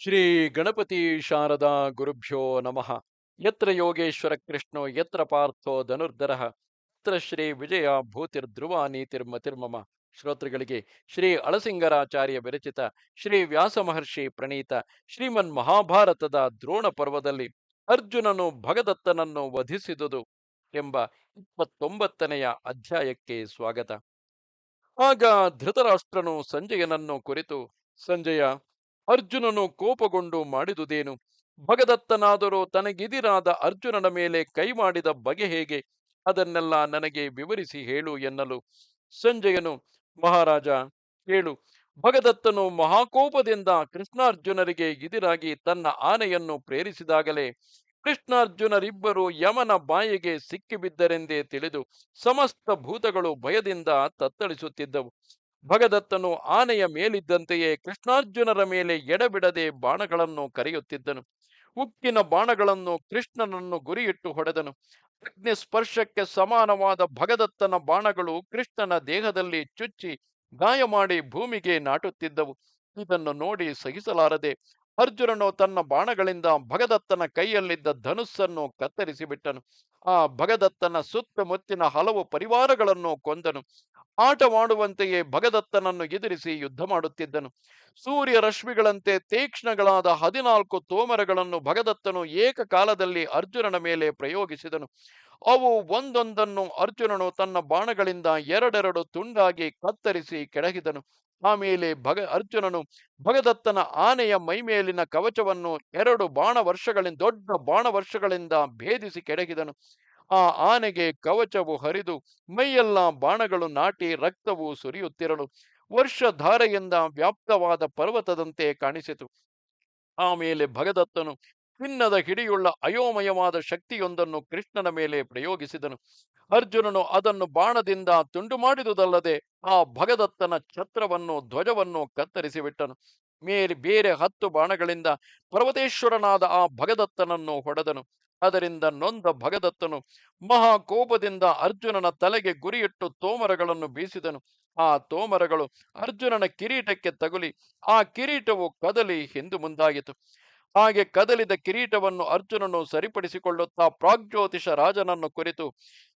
ಶ್ರೀ ಗಣಪತಿ ಶಾರದಾ ಗುರುಭ್ಯೋ ನಮಃ. ಯತ್ರ ಯೋಗೇಶ್ವರ ಕೃಷ್ಣೋ, ಯತ್ರ ಪಾರ್ಥೋ ಧನುರ್ಧರ, ಯತ್ರ ಶ್ರೀ ವಿಜಯ ಭೂತಿರ್ಧ್ರುವ ನೀತಿರ್ಮತಿರ್ಮಮ ಶ್ರೋತೃಗಳಿಗೆ ಶ್ರೀ ಅಳಸಿಂಗರಾಚಾರ್ಯ ವಿರಚಿತ ಶ್ರೀ ವ್ಯಾಸ ಮಹರ್ಷಿ ಪ್ರಣೀತ ಶ್ರೀಮನ್ ಮಹಾಭಾರತದ ದ್ರೋಣ ಪರ್ವದಲ್ಲಿ ಅರ್ಜುನನು ಭಗದತ್ತನನ್ನು ವಧಿಸಿದುದು ಎಂಬ ಇಪ್ಪತ್ತೊಂಬತ್ತನೆಯ ಅಧ್ಯಾಯಕ್ಕೆ ಸ್ವಾಗತ. ಆಗ ಧೃತರಾಷ್ಟ್ರನು ಸಂಜಯನನ್ನು ಕುರಿತು, ಸಂಜಯ ಅರ್ಜುನನು ಕೋಪಗೊಂಡು ಮಾಡಿದುದೇನು? ಭಗದತ್ತನಾದರೂ ತನಗಿದಿರಾದ ಅರ್ಜುನನ ಮೇಲೆ ಕೈ ಮಾಡಿದ ಬಗೆ ಹೇಗೆ? ಅದನ್ನೆಲ್ಲ ನನಗೆ ವಿವರಿಸಿ ಹೇಳು ಎನ್ನಲು ಸಂಜಯನು, ಮಹಾರಾಜ ಹೇಳು ಭಗದತ್ತನು ಮಹಾಕೋಪದಿಂದ ಕೃಷ್ಣಾರ್ಜುನರಿಗೆ ಇದಿರಾಗಿ ತನ್ನ ಆನೆಯನ್ನು ಪ್ರೇರಿಸಿದಾಗಲೇ ಕೃಷ್ಣಾರ್ಜುನರಿಬ್ಬರು ಯಮನ ಬಾಯಿಗೆ ಸಿಕ್ಕಿಬಿದ್ದರೆಂದೇ ತಿಳಿದು ಸಮಸ್ತ ಭೂತಗಳು ಭಯದಿಂದ ತತ್ತಳಿಸುತ್ತಿದ್ದವು. ಭಗದತ್ತನು ಆನೆಯ ಮೇಲಿದ್ದಂತೆಯೇ ಕೃಷ್ಣಾರ್ಜುನರ ಮೇಲೆ ಎಡಬಿಡದೆ ಬಾಣಗಳನ್ನು ಕರೆಯುತ್ತಿದ್ದನು. ಉಕ್ಕಿನ ಬಾಣಗಳನ್ನು ಕೃಷ್ಣನನ್ನು ಗುರಿಯಿಟ್ಟು ಹೊಡೆದನು. ಅಗ್ನಿ ಸ್ಪರ್ಶಕ್ಕೆ ಸಮಾನವಾದ ಭಗದತ್ತನ ಬಾಣಗಳು ಕೃಷ್ಣನ ದೇಹದಲ್ಲಿ ಚುಚ್ಚಿ ಗಾಯ ಮಾಡಿ ಭೂಮಿಗೆ ನಾಟುತ್ತಿದ್ದವು. ಇದನ್ನು ನೋಡಿ ಸಹಿಸಲಾರದೆ ಅರ್ಜುನನು ತನ್ನ ಬಾಣಗಳಿಂದ ಭಗದತ್ತನ ಕೈಯಲ್ಲಿದ್ದ ಧನುಸ್ಸನ್ನು ಕತ್ತರಿಸಿ ಬಿಟ್ಟನು ಆ ಭಗದತ್ತನ ಸುತ್ತಮುತ್ತಿನ ಹಲವು ಪರಿವಾರಗಳನ್ನು ಕೊಂದನು. ಆಟವಾಡುವಂತೆಯೇ ಭಗದತ್ತನನ್ನು ಎದುರಿಸಿ ಯುದ್ಧ ಮಾಡುತ್ತಿದ್ದನು. ಸೂರ್ಯ ರಶ್ಮಿಗಳಂತೆ ತೀಕ್ಷ್ಣಗಳಾದ ಹದಿನಾಲ್ಕು ತೋಮರಗಳನ್ನು ಭಗದತ್ತನು ಏಕಕಾಲದಲ್ಲಿ ಅರ್ಜುನನ ಮೇಲೆ ಪ್ರಯೋಗಿಸಿದನು. ಅವು ಒಂದೊಂದನ್ನು ಅರ್ಜುನನು ತನ್ನ ಬಾಣಗಳಿಂದ ಎರಡೆರಡು ತುಂಡಾಗಿ ಕತ್ತರಿಸಿ ಕೆಡಹಿದನು. ಆಮೇಲೆ ಭಗ, ಅರ್ಜುನನು ಭಗದತ್ತನ ಆನೆಯ ಮೈಮೇಲಿನ ಕವಚವನ್ನು ಎರಡು ಬಾಣ ವರ್ಷಗಳಿಂದ ದೊಡ್ಡ ಬಾಣ ವರ್ಷಗಳಿಂದ ಭೇದಿಸಿ ಕೆಡಗಿದನು. ಆ ಆನೆಗೆ ಕವಚವು ಹರಿದು ಮೈಯೆಲ್ಲ ಬಾಣಗಳು ನಾಟಿ ರಕ್ತವು ಸುರಿಯುತ್ತಿರಲು ವರ್ಷಧಾರೆಯಿಂದ ವ್ಯಾಪ್ತವಾದ ಪರ್ವತದಂತೆ ಕಾಣಿಸಿತು. ಆಮೇಲೆ ಭಗದತ್ತನು ಚಿನ್ನದ ಹಿಡಿಯುಳ್ಳ ಅಯೋಮಯವಾದ ಶಕ್ತಿಯೊಂದನ್ನು ಕೃಷ್ಣನ ಮೇಲೆ ಪ್ರಯೋಗಿಸಿದನು. ಅರ್ಜುನನು ಅದನ್ನು ಬಾಣದಿಂದ ತುಂಡು ಮಾಡಿದುದಲ್ಲದೆ ಆ ಭಗದತ್ತನ ಛತ್ರವನ್ನು, ಧ್ವಜವನ್ನು ಕತ್ತರಿಸಿ ಬಿಟ್ಟನು. ಮೇಲೆ ಬೇರೆ ಹತ್ತು ಬಾಣಗಳಿಂದ ಪರ್ವತೇಶ್ವರನಾದ ಆ ಭಗದತ್ತನನ್ನು ಹೊಡೆದನು. ಅದರಿಂದ ನೊಂದ ಭಗದತ್ತನು ಮಹಾಕೋಪದಿಂದ ಅರ್ಜುನನ ತಲೆಗೆ ಗುರಿಯಿಟ್ಟು ತೋಮರಗಳನ್ನು ಬೀಸಿದನು. ಆ ತೋಮರಗಳು ಅರ್ಜುನನ ಕಿರೀಟಕ್ಕೆ ತಗುಲಿ, ಆ ಕಿರೀಟವು ಕದಲಿ, ಹಿಂದು ಮುಂದಾಗಿತು ಹಾಗೆ ಕದಲಿದ ಕಿರೀಟವನ್ನು ಅರ್ಜುನನು ಸರಿಪಡಿಸಿಕೊಳ್ಳುತ್ತಾ ಪ್ರಾಗ್ಜ್ಯೋತಿಷ ರಾಜನನ್ನು ಕುರಿತು,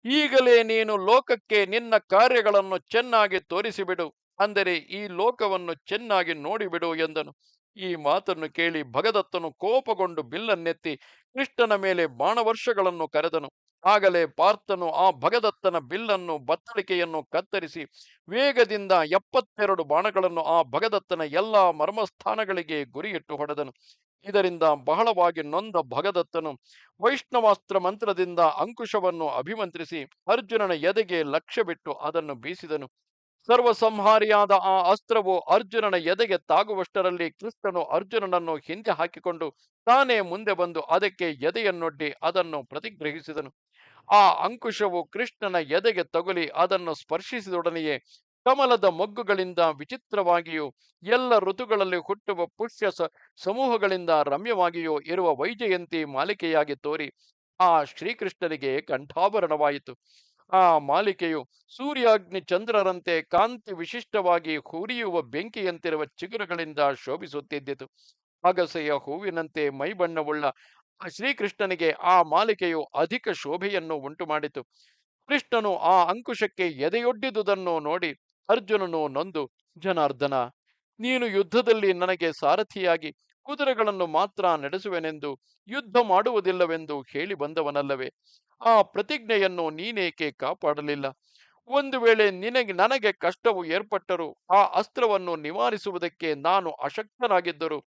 ಈಗಲೇ ನೀನು ಲೋಕಕ್ಕೆ ನಿನ್ನ ಕಾರ್ಯಗಳನ್ನು ಚೆನ್ನಾಗಿ ತೋರಿಸಿಬಿಡು, ಅಂದರೆ ಈ ಲೋಕವನ್ನು ಚೆನ್ನಾಗಿ ನೋಡಿಬಿಡು, ಎಂದನು. ಈ ಮಾತನ್ನು ಕೇಳಿ ಭಗದತ್ತನು ಕೋಪಗೊಂಡು ಬಿಲ್ಲನ್ನೆತ್ತಿ ಕೃಷ್ಣನ ಮೇಲೆ ಬಾಣವರ್ಷಗಳನ್ನು ಕರೆದನು. ಆಗಲೇ ಪಾರ್ಥನು ಆ ಭಗದತ್ತನ ಬಿಲ್ಲನ್ನು, ಬತ್ತಳಿಕೆಯನ್ನು ಕತ್ತರಿಸಿ, ವೇಗದಿಂದ ಎಪ್ಪತ್ತೆರಡು ಬಾಣಗಳನ್ನು ಆ ಭಗದತ್ತನ ಎಲ್ಲಾ ಮರ್ಮಸ್ಥಾನಗಳಿಗೆ ಗುರಿಯಿಟ್ಟು ಹೊಡೆದನು. ಇದರಿಂದ ಬಹಳವಾಗಿ ನೊಂದ ಭಗದತ್ತನು. ವೈಷ್ಣವಾಸ್ತ್ರ ಮಂತ್ರದಿಂದ ಅಂಕುಶವನ್ನು ಅಭಿಮಂತ್ರಿಸಿ ಅರ್ಜುನನ ಎದೆಗೆ ಲಕ್ಷ್ಯ ಬಿಟ್ಟು ಅದನ್ನು ಬೀಸಿದನು. ಸರ್ವಸಂಹಾರಿಯಾದ ಆ ಅಸ್ತ್ರವು ಅರ್ಜುನನ ಎದೆಗೆ ತಾಗುವಷ್ಟರಲ್ಲಿ ಕೃಷ್ಣನು ಅರ್ಜುನನನ್ನು ಹಿಂದೆ ಹಾಕಿಕೊಂಡು ತಾನೇ ಮುಂದೆ ಬಂದು ಅದಕ್ಕೆ ಎದೆಯನ್ನೊಡ್ಡಿ ಅದನ್ನು ಪ್ರತಿಗ್ರಹಿಸಿದನು. ಆ ಅಂಕುಶವು ಕೃಷ್ಣನ ಎದೆಗೆ ತಗುಲಿ ಅದನ್ನು ಸ್ಪರ್ಶಿಸಿದೊಡನೆಯೇ ಕಮಲದ ಮೊಗ್ಗುಗಳಿಂದ ವಿಚಿತ್ರವಾಗಿಯೂ, ಎಲ್ಲ ಋತುಗಳಲ್ಲಿ ಹುಟ್ಟುವ ಪುಷ್ಯ ಸಮೂಹಗಳಿಂದ ರಮ್ಯವಾಗಿಯೂ ಇರುವ ವೈಜಯಂತಿ ಮಾಲಿಕೆಯಾಗಿ ತೋರಿ, ಆ ಶ್ರೀಕೃಷ್ಣನಿಗೆ ಕಂಠಾಭರಣವಾಯಿತು. ಆ ಮಾಲಿಕೆಯು ಸೂರ್ಯಾಗ್ನಿ ಚಂದ್ರರಂತೆ ಕಾಂತಿ ವಿಶಿಷ್ಟವಾಗಿ ಹುರಿಯುವ ಬೆಂಕಿಯಂತಿರುವ ಚಿಗುರುಗಳಿಂದ ಶೋಭಿಸುತ್ತಿದ್ದಿತು. ಅಗಸೆಯ ಹೂವಿನಂತೆ ಮೈಬಣ್ಣವುಳ್ಳ ಶ್ರೀಕೃಷ್ಣನಿಗೆ ಆ ಮಾಲಿಕೆಯು ಅಧಿಕ ಶೋಭೆಯನ್ನು ಉಂಟು ಮಾಡಿತು ಕೃಷ್ಣನು ಆ ಅಂಕುಶಕ್ಕೆ ಎದೆಯೊಡ್ಡಿದುದನ್ನು ನೋಡಿ ಅರ್ಜುನನು ನೊಂದು, ಜನಾರ್ದನ, ನೀನು ಯುದ್ಧದಲ್ಲಿ ನನಗೆ ಸಾರಥಿಯಾಗಿ ಕುದುರೆಗಳನ್ನು ಮಾತ್ರ ನಡೆಸುವೆನೆಂದು ಯುದ್ಧ ಮಾಡುವುದಿಲ್ಲವೆಂದು ಹೇಳಿ ಬಂದವನಲ್ಲವೇ, ಆ ಪ್ರತಿಜ್ಞೆಯನ್ನು ನೀನೇಕೆ ಕಾಪಾಡಲಿಲ್ಲ? ಒಂದು ವೇಳೆ ನಿನಗೆ, ನನಗೆ ಕಷ್ಟವು ಏರ್ಪಟ್ಟರೂ ಆ ಅಸ್ತ್ರವನ್ನು ನಿವಾರಿಸುವುದಕ್ಕೆ ನಾನು ಅಶಕ್ತನಾಗಿದ್ದರು,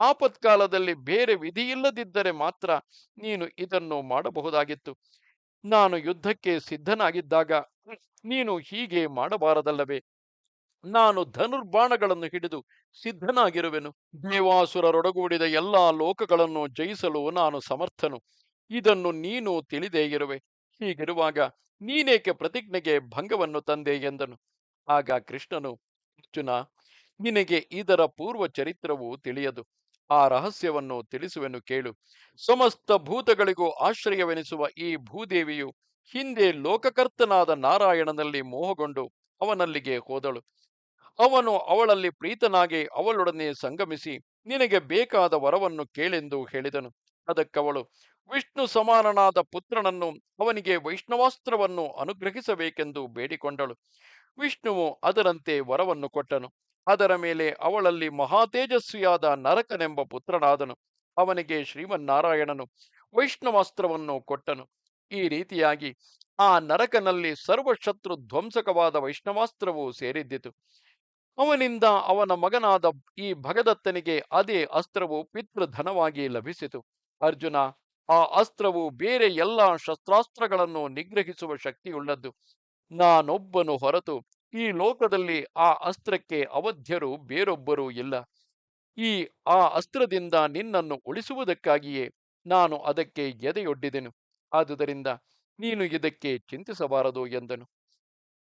ಆಪತ್ಕಾಲದಲ್ಲಿ ಬೇರೆ ವಿಧಿಯಿಲ್ಲದಿದ್ದರೆ ಮಾತ್ರ ನೀನು ಇದನ್ನು ಮಾಡಬಹುದಾಗಿತ್ತು. ನಾನು ಯುದ್ಧಕ್ಕೆ ಸಿದ್ಧನಾಗಿದ್ದಾಗ, ನೀನು ಹೀಗೆ ಮಾಡಬಾರದಲ್ಲವೇ? ನಾನು ಧನುರ್ಬಾಣಗಳನ್ನು ಹಿಡಿದು ಸಿದ್ಧನಾಗಿರುವೆನು. ದೇವಾಸುರರೊಡಗೂಡಿದ ಎಲ್ಲಾ ಲೋಕಗಳನ್ನು ಜಯಿಸಲು ನಾನು ಸಮರ್ಥನು. ಇದನ್ನು ನೀನು ತಿಳಿದೇ ಇರುವೆ. ಹೀಗಿರುವಾಗ ನೀನೇಕೆ ಪ್ರತಿಜ್ಞೆಗೆ ಭಂಗವನ್ನು ತಂದೆ ಎಂದನು. ಆಗ ಕೃಷ್ಣನು, ಅರ್ಜುನ, ನಿನಗೆ ಇದರ ಪೂರ್ವ ಚರಿತ್ರವು ತಿಳಿಯದು. ಆ ರಹಸ್ಯವನ್ನು ತಿಳಿಸುವೆನು ಕೇಳು. ಸಮಸ್ತ ಭೂತಗಳಿಗೂ ಆಶ್ರಯವೆನಿಸುವ ಈ ಭೂದೇವಿಯು ಹಿಂದೆ ಲೋಕಕರ್ತನಾದ ನಾರಾಯಣನಲ್ಲಿ ಮೋಹಗೊಂಡು ಅವನಲ್ಲಿಗೆ ಹೋದಳು. ಅವನು ಅವಳಲ್ಲಿ ಪ್ರೀತನಾಗಿ ಅವಳೊಡನೆ ಸಂಗಮಿಸಿ ನಿನಗೆ ಬೇಕಾದ ವರವನ್ನು ಕೇಳೆಂದು ಹೇಳಿದನು. ಅದಕ್ಕವಳು ವಿಷ್ಣು ಸಮಾನನಾದ ಪುತ್ರನನ್ನು ಅವನಿಗೆ ವೈಷ್ಣವಾಸ್ತ್ರವನ್ನು ಅನುಗ್ರಹಿಸಬೇಕೆಂದು ಬೇಡಿಕೊಂಡಳು. ವಿಷ್ಣುವು ಅದರಂತೆ ವರವನ್ನು ಕೊಟ್ಟನು. ಅದರ ಮೇಲೆ ಅವಳಲ್ಲಿ ಮಹಾತೇಜಸ್ವಿಯಾದ ನರಕನೆಂಬ ಪುತ್ರನಾದನು. ಅವನಿಗೆ ಶ್ರೀಮನ್ನಾರಾಯಣನು ವೈಷ್ಣವಾಸ್ತ್ರವನ್ನು ಕೊಟ್ಟನು. ಈ ರೀತಿಯಾಗಿ ಆ ನರಕನಲ್ಲಿ ಸರ್ವಶತ್ರು ಧ್ವಂಸಕವಾದ ವೈಷ್ಣವಾಸ್ತ್ರವು ಸೇರಿದ್ದಿತು. ಅವನಿಂದ ಅವನ ಮಗನಾದ ಈ ಭಗದತ್ತನಿಗೆ ಅದೇ ಅಸ್ತ್ರವು ಪಿತೃಧನವಾಗಿ ಲಭಿಸಿತು. ಅರ್ಜುನ, ಆ ಅಸ್ತ್ರವು ಬೇರೆ ಎಲ್ಲ ಶಸ್ತ್ರಾಸ್ತ್ರಗಳನ್ನು ನಿಗ್ರಹಿಸುವ ಶಕ್ತಿಯುಳ್ಳದ್ದು. ನಾನೊಬ್ಬನು ಹೊರತು ಈ ಲೋಕದಲ್ಲಿ ಆ ಅಸ್ತ್ರಕ್ಕೆ ಅವಧ್ಯರು ಬೇರೊಬ್ಬರೂ ಇಲ್ಲ. ಈ ಆ ಅಸ್ತ್ರದಿಂದ ನಿನ್ನನ್ನು ಉಳಿಸುವುದಕ್ಕಾಗಿಯೇ ನಾನು ಅದಕ್ಕೆ ಎದೆಯೊಡ್ಡಿದೆನು. ಆದುದರಿಂದ ನೀನು ಇದಕ್ಕೆ ಚಿಂತಿಸಬಾರದು ಎಂದನು.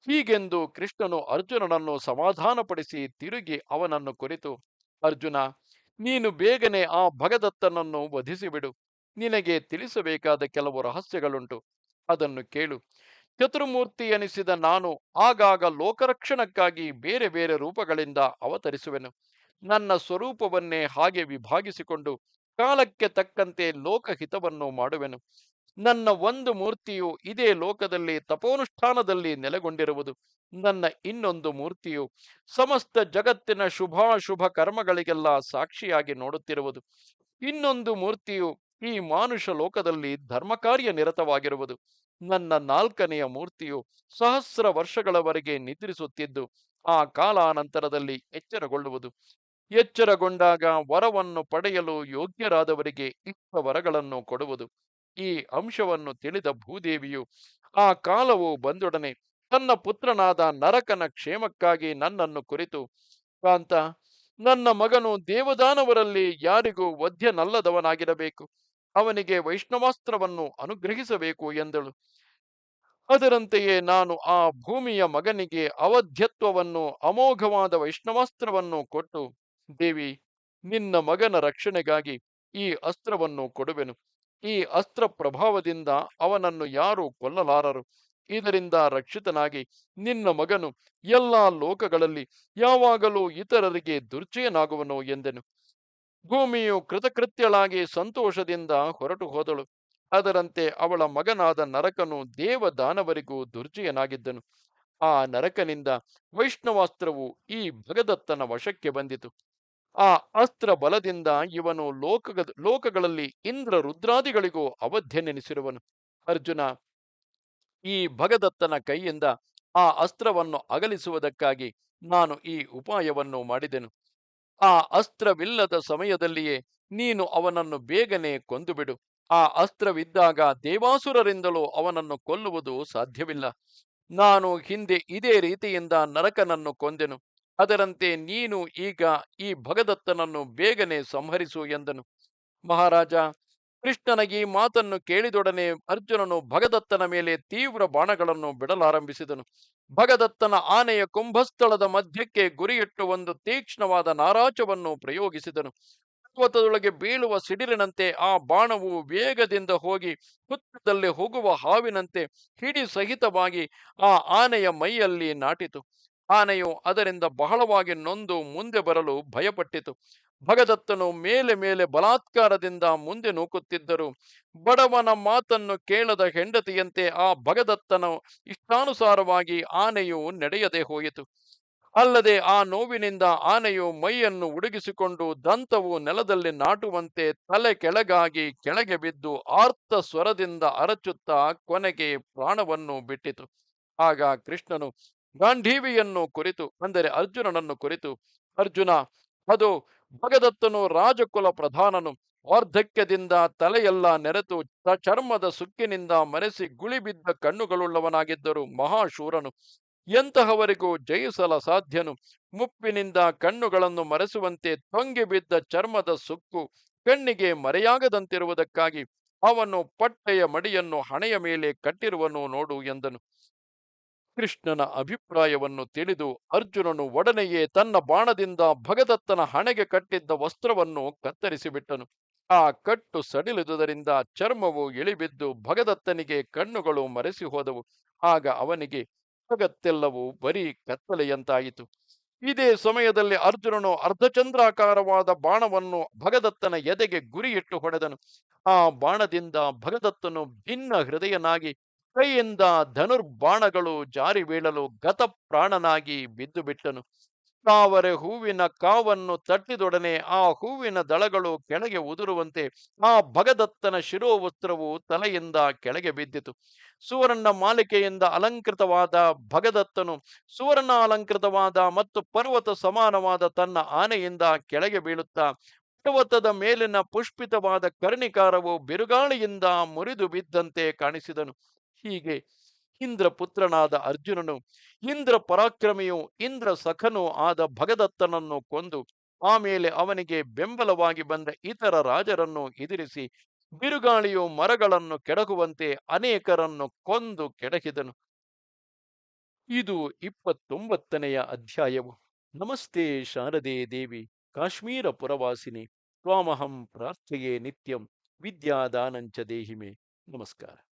ಹೀಗೆಂದು ಕೃಷ್ಣನು ಅರ್ಜುನನನ್ನು ಸಮಾಧಾನಪಡಿಸಿ ತಿರುಗಿ ಅವನನ್ನು ಕುರಿತು, ಅರ್ಜುನ, ನೀನು ಬೇಗನೆ ಆ ಭಗದತ್ತನನ್ನು ವಧಿಸಿಬಿಡು. ನಿನಗೆ ತಿಳಿಸಬೇಕಾದ ಕೆಲವು ರಹಸ್ಯಗಳುಂಟು. ಅದನ್ನು ಕೇಳು. ಚತುರ್ಮೂರ್ತಿ ಎನಿಸಿದ ನಾನು ಆಗಾಗ ಲೋಕರಕ್ಷಣಕ್ಕಾಗಿ ಬೇರೆ ಬೇರೆ ರೂಪಗಳಿಂದ ಅವತರಿಸುವೆನು. ನನ್ನ ಸ್ವರೂಪವನ್ನೇ ಹಾಗೆ ವಿಭಾಗಿಸಿಕೊಂಡು ಕಾಲಕ್ಕೆ ತಕ್ಕಂತೆ ಲೋಕಹಿತವನ್ನು ಮಾಡುವೆನು. ನನ್ನ ಒಂದು ಮೂರ್ತಿಯು ಇದೇ ಲೋಕದಲ್ಲಿ ತಪೋನುಷ್ಠಾನದಲ್ಲಿ ನೆಲೆಗೊಂಡಿರುವುದು. ನನ್ನ ಇನ್ನೊಂದು ಮೂರ್ತಿಯು ಸಮಸ್ತ ಜಗತ್ತಿನ ಶುಭಾಶುಭ ಕರ್ಮಗಳಿಗೆಲ್ಲ ಸಾಕ್ಷಿಯಾಗಿ ನೋಡುತ್ತಿರುವುದು. ಇನ್ನೊಂದು ಮೂರ್ತಿಯು ಈ ಮಾನುಷ ಲೋಕದಲ್ಲಿ ಧರ್ಮ ಕಾರ್ಯ ನಿರತವಾಗಿರುವುದು. ನನ್ನ ನಾಲ್ಕನೆಯ ಮೂರ್ತಿಯು ಸಹಸ್ರ ವರ್ಷಗಳವರೆಗೆ ನಿದ್ರಿಸುತ್ತಿದ್ದು, ಆ ಕಾಲಾನಂತರದಲ್ಲಿ ಎಚ್ಚರಗೊಳ್ಳುವುದು. ಎಚ್ಚರಗೊಂಡಾಗ ವರವನ್ನು ಪಡೆಯಲು ಯೋಗ್ಯರಾದವರಿಗೆ ಇಷ್ಟ ವರಗಳನ್ನು ಕೊಡುವುದು. ಈ ಅಂಶವನ್ನು ತಿಳಿದ ಭೂದೇವಿಯು, ಆ ಕಾಲವು ಬಂದೊಡನೆ ತನ್ನ ಪುತ್ರನಾದ ನರಕನ ಕ್ಷೇಮಕ್ಕಾಗಿ ನನ್ನನ್ನು ಕುರಿತು, ಕಾಂತ, ನನ್ನ ಮಗನು ದೇವದಾನವರಲ್ಲಿ ಯಾರಿಗೂ ವಧ್ಯನಲ್ಲದವನಾಗಿರಬೇಕು. ಅವನಿಗೆ ವೈಷ್ಣವಾಸ್ತ್ರವನ್ನು ಅನುಗ್ರಹಿಸಬೇಕು ಎಂದಳು. ಅದರಂತೆಯೇ ನಾನು ಆ ಭೂಮಿಯ ಮಗನಿಗೆ ಅವಧ್ಯತ್ವವನ್ನು, ಅಮೋಘವಾದ ವೈಷ್ಣವಾಸ್ತ್ರವನ್ನು ಕೊಟ್ಟು, ದೇವಿ, ನಿನ್ನ ಮಗನ ರಕ್ಷಣೆಗಾಗಿ ಈ ಅಸ್ತ್ರವನ್ನು ಕೊಡುವೆನು. ಈ ಅಸ್ತ್ರ ಪ್ರಭಾವದಿಂದ ಅವನನ್ನು ಯಾರೂ ಕೊಲ್ಲಲಾರರು. ಇದರಿಂದ ರಕ್ಷಿತನಾಗಿ ನಿನ್ನ ಮಗನು ಎಲ್ಲಾ ಲೋಕಗಳಲ್ಲಿ ಯಾವಾಗಲೂ ಇತರರಿಗೆ ದುರ್ಜಯನಾಗುವನು ಎಂದೆನು. ಭೂಮಿಯು ಕೃತಕೃತ್ಯಳಾಗಿ ಸಂತೋಷದಿಂದ ಹೊರಟು ಹೋದಳು. ಅದರಂತೆ ಅವಳ ಮಗನಾದ ನರಕನು ದೇವ ದಾನವರಿಗೂ ದುರ್ಜಯನಾಗಿದ್ದನು. ಆ ನರಕನಿಂದ ವೈಷ್ಣವಾಸ್ತ್ರವು ಈ ಭಗದತ್ತನ ವಶಕ್ಕೆ ಬಂದಿತು. ಆ ಅಸ್ತ್ರ ಬಲದಿಂದ ಇವನು ಲೋಕ ಲೋಕಗಳಲ್ಲಿ ಇಂದ್ರ ರುದ್ರಾದಿಗಳಿಗೂ ಅವಧ್ಯನೆನಿಸಿರುವನು. ಅರ್ಜುನ, ಈ ಭಗದತ್ತನ ಕೈಯಿಂದ ಆ ಅಸ್ತ್ರವನ್ನು ಅಗಲಿಸುವುದಕ್ಕಾಗಿ ನಾನು ಈ ಉಪಾಯವನ್ನು ಮಾಡಿದೆನು. ಆ ಅಸ್ತ್ರವಿಲ್ಲದ ಸಮಯದಲ್ಲಿಯೇ ನೀನು ಅವನನ್ನು ಬೇಗನೆ ಕೊಂದುಬಿಡು. ಆ ಅಸ್ತ್ರವಿದ್ದಾಗ ದೇವಾಸುರರಿಂದಲೂ ಅವನನ್ನು ಕೊಲ್ಲುವುದು ಸಾಧ್ಯವಿಲ್ಲ. ನಾನು ಹಿಂದೆ ಇದೇ ರೀತಿಯಿಂದ ನರಕನನ್ನು ಕೊಂದೆನು. ಅದರಂತೆ ನೀನು ಈಗ ಈ ಭಗದತ್ತನನ್ನು ಬೇಗನೆ ಸಂಹರಿಸು ಎಂದನು. ಮಹಾರಾಜ ಕೃಷ್ಣನಗೆ ಮಾತನ್ನು ಕೇಳಿದೊಡನೆ ಅರ್ಜುನನು ಭಗದತ್ತನ ಮೇಲೆ ತೀವ್ರ ಬಾಣಗಳನ್ನು ಬಿಡಲಾರಂಭಿಸಿದನು. ಭಗದತ್ತನ ಆನೆಯ ಕುಂಭಸ್ಥಳದ ಮಧ್ಯಕ್ಕೆ ಗುರಿಯಿಟ್ಟು ಒಂದು ತೀಕ್ಷ್ಣವಾದ ನಾರಾಚವನ್ನು ಪ್ರಯೋಗಿಸಿದನು. ಪರ್ವತದೊಳಗೆ ಬೀಳುವ ಸಿಡಿಲಿನಂತೆ ಆ ಬಾಣವು ವೇಗದಿಂದ ಹೋಗಿ ಹುತ್ತದಲ್ಲಿ ಹೋಗುವ ಹಾವಿನಂತೆ ಹಿಡಿ ಸಹಿತವಾಗಿ ಆ ಆನೆಯ ಮೈಯಲ್ಲಿ ನಾಟಿತು. ಆನೆಯು ಅದರಿಂದ ಬಹಳವಾಗಿ ನೊಂದು ಮುಂದೆ ಬರಲು ಭಯಪಟ್ಟಿತು. ಭಗದತ್ತನು ಮೇಲೆ ಮೇಲೆ ಬಲಾತ್ಕಾರದಿಂದ ಮುಂದೆ ನೂಕುತ್ತಿದ್ದರು. ಬಡವನ ಮಾತನ್ನು ಕೇಳದ ಹೆಂಡತಿಯಂತೆ ಆ ಭಗದತ್ತನ ಇಷ್ಟಾನುಸಾರವಾಗಿ ಆನೆಯು ನಡೆಯದೆ ಹೋಯಿತು. ಅಲ್ಲದೆ ಆ ನೋವಿನಿಂದ ಆನೆಯು ಮೈಯನ್ನು ಉಡುಗಿಸಿಕೊಂಡು ದಂತವು ನೆಲದಲ್ಲಿ ನಾಟುವಂತೆ ತಲೆ ಕೆಳಗಾಗಿ ಕೆಳಗೆ ಬಿದ್ದು ಆರ್ತ ಸ್ವರದಿಂದ ಅರಚುತ್ತಾ ಕೊನೆಗೆ ಪ್ರಾಣವನ್ನು ಬಿಟ್ಟಿತು. ಆಗ ಕೃಷ್ಣನು ಗಾಂಧೀವಿಯನ್ನು ಕುರಿತು, ಅಂದರೆ ಅರ್ಜುನನನ್ನು ಕುರಿತು, ಅರ್ಜುನ, ಅದು ಭಗದತ್ತನು ರಾಜಕುಲ ಪ್ರಧಾನನು, ವಾರ್ಧಕ್ಯದಿಂದ ತಲೆಯೆಲ್ಲ ನೆರೆತು ಚರ್ಮದ ಸುಕ್ಕಿನಿಂದ ಮರೆಸಿ ಗುಳಿಬಿದ್ದ ಕಣ್ಣುಗಳುಳ್ಳವನಾಗಿದ್ದರು ಮಹಾಶೂರನು. ಎಂತಹವರಿಗೂ ಜಯಿಸಲ ಸಾಧ್ಯನು. ಮುಪ್ಪಿನಿಂದ ಕಣ್ಣುಗಳನ್ನು ಮರೆಸುವಂತೆ ತೊಂಗಿ ಬಿದ್ದ ಚರ್ಮದ ಸುಕ್ಕು ಕಣ್ಣಿಗೆ ಮರೆಯಾಗದಂತಿರುವುದಕ್ಕಾಗಿ ಅವನು ಪಟ್ಟೆಯ ಮಡಿಯನ್ನು ಹಣೆಯ ಮೇಲೆ ಕಟ್ಟಿರುವನು ನೋಡು ಎಂದನು. ಕೃಷ್ಣನ ಅಭಿಪ್ರಾಯವನ್ನು ತಿಳಿದು ಅರ್ಜುನನು ಒಡನೆಯೇ ತನ್ನ ಬಾಣದಿಂದ ಭಗದತ್ತನ ಹಣೆಗೆ ಕಟ್ಟಿದ್ದ ವಸ್ತ್ರವನ್ನು ಕತ್ತರಿಸಿಬಿಟ್ಟನು. ಆ ಕಟ್ಟು ಸಡಿಲಿದುದರಿಂದ ಚರ್ಮವು ಇಳಿಬಿದ್ದು ಭಗದತ್ತನಿಗೆ ಕಣ್ಣುಗಳು ಮರೆಸಿ ಹೋದವು. ಆಗ ಅವನಿಗೆ, ಭಗತ್ತೆಲ್ಲವೂ ಬರೀ ಕತ್ತಲೆಯಂತಾಯಿತು. ಇದೇ ಸಮಯದಲ್ಲಿ ಅರ್ಜುನನು ಅರ್ಧಚಂದ್ರಾಕಾರವಾದ ಬಾಣವನ್ನು ಭಗದತ್ತನ ಎದೆಗೆ ಗುರಿಯಿಟ್ಟು ಹೊಡೆದನು. ಆ ಬಾಣದಿಂದ ಭಗದತ್ತನು ಭಿನ್ನ ಹೃದಯನಾಗಿ ಕೈಯಿಂದ ಧನುರ್ಬಾಣಗಳು ಜಾರಿ ಬೀಳಲು ಗತ ಪ್ರಾಣನಾಗಿ ಬಿದ್ದು ಬಿಟ್ಟನು ತಾವರೆ ಹೂವಿನ ಕಾವನ್ನು ತಟ್ಟಿದೊಡನೆ ಆ ಹೂವಿನ ದಳಗಳು ಕೆಳಗೆ ಉದುರುವಂತೆ ಆ ಭಗದತ್ತನ ಶಿರೋವಸ್ತ್ರವು ತಲೆಯಿಂದ ಕೆಳಗೆ ಬಿದ್ದಿತು. ಸುವರ್ಣ ಮಾಲಿಕೆಯಿಂದ ಅಲಂಕೃತವಾದ ಭಗದತ್ತನು ಸುವರ್ಣ ಅಲಂಕೃತವಾದ ಮತ್ತು ಪರ್ವತ ಸಮಾನವಾದ ತನ್ನ ಆನೆಯಿಂದ ಕೆಳಗೆ ಬೀಳುತ್ತಾ, ಪರ್ವತದ ಮೇಲಿನ ಪುಷ್ಪಿತವಾದ ಕರ್ಣಿಕಾರವು ಬಿರುಗಾಳಿಯಿಂದ ಮುರಿದು ಬಿದ್ದಂತೆ ಕಾಣಿಸಿದನು. ಹೀಗೆ ಇಂದ್ರ ಪುತ್ರನಾದ ಅರ್ಜುನನು ಇಂದ್ರ ಪರಾಕ್ರಮಿಯು ಇಂದ್ರ ಸಖನೂ ಆದ ಭಗದತ್ತನನ್ನು ಕೊಂದು ಆಮೇಲೆ ಅವನಿಗೆ ಬೆಂಬಲವಾಗಿ ಬಂದ ಇತರ ರಾಜರನ್ನು ಎದುರಿಸಿ ಬಿರುಗಾಳಿಯು ಮರಗಳನ್ನು ಕೆಡಗುವಂತೆ ಅನೇಕರನ್ನು ಕೊಂದು ಕೆಡಕಿದನು. ಇದು ಇಪ್ಪತ್ತೊಂಬತ್ತನೆಯ ಅಧ್ಯಾಯವು. ನಮಸ್ತೆ ಶಾರದೆ ದೇವಿ, ಕಾಶ್ಮೀರ ಪುರವಾಸಿನಿ, ತ್ವಾಮಹಂ ಪ್ರಾರ್ಥೆಯೇ ನಿತ್ಯಂ, ವಿದ್ಯಾದಾನಂಚ ದೇಹಿಮೆ. ನಮಸ್ಕಾರ.